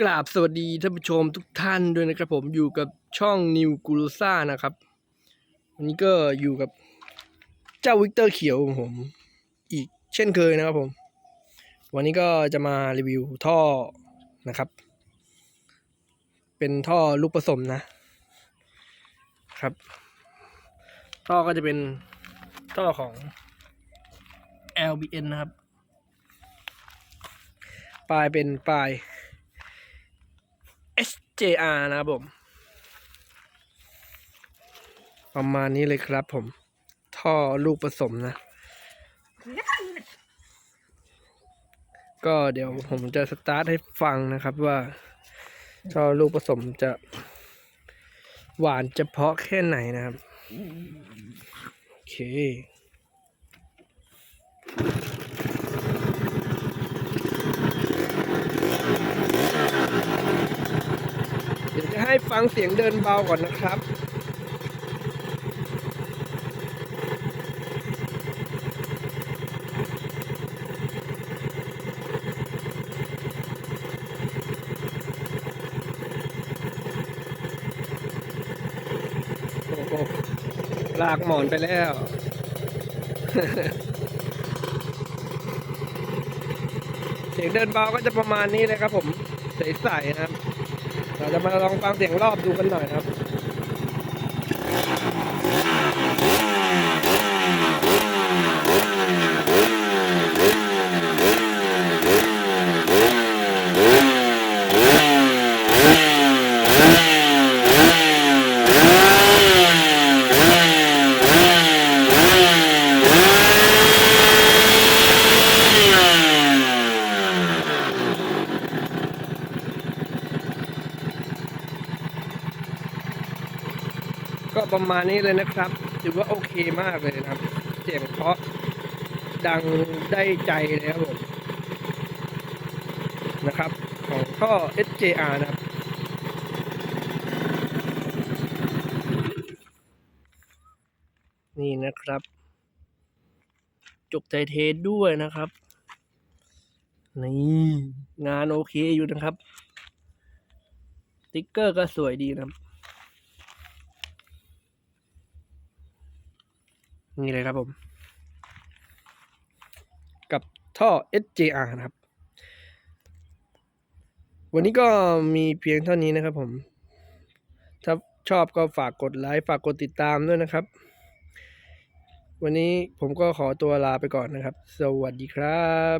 กราบสวัสดีท่านผู้ชมทุกท่านด้วยนะครับ ผมอยู่กับช่องนิวกูรูซ่านะครับ วันนี้ก็อยู่กับเจ้าวิกเตอร์เขียวของผม อีกเช่นเคยนะครับผม วันนี้ก็จะมารีวิวท่อนะครับ เป็นท่อลูกผสมนะครับ ท่อก็จะเป็นท่อของ LBN นะครับ ปลายเป็นปลาย SJR นะครับผม ประมาณนี้เลยครับผม ท่อลูกผสมนะ ก็เดี๋ยวผมจะสตาร์ทให้ฟังนะครับว่า ท่อลูกผสมจะ หวานจะเพาะแค่ไหนนะครับ โอเค เดี๋ยวจะ ให้ฟังเสียงเดินเบาก่อนนะครับโอ้โหลากหมอนไปแล้ว เสียงเดินเบาก็จะประมาณนี้เลยครับผม ใสๆนะครับ เราจะมาลองฟังเสียงรอบดูกันหน่อยครับ ก็ประมาณนี้เลยนะครับถือว่าโอเคมากเลยนะครับ เสียงเพราะดังได้ใจเลยครับผมนะครับ ของท่อ SJR นะครับนี่นะครับ จุกใจเทสด้วยนะครับ นี่งานโอเคอยู่นะครับ ติ๊กเกอร์ก็สวยดีนะครับ นี่เลยครับผม กับท่อ SJR นะครับ วันนี้ก็มีเพียงเท่านี้นะครับผม ถ้าชอบก็ฝากกดไลค์ฝากกดติดตามด้วยนะครับ วันนี้ผมก็ขอตัวลาไปก่อนนะครับ สวัสดีครับ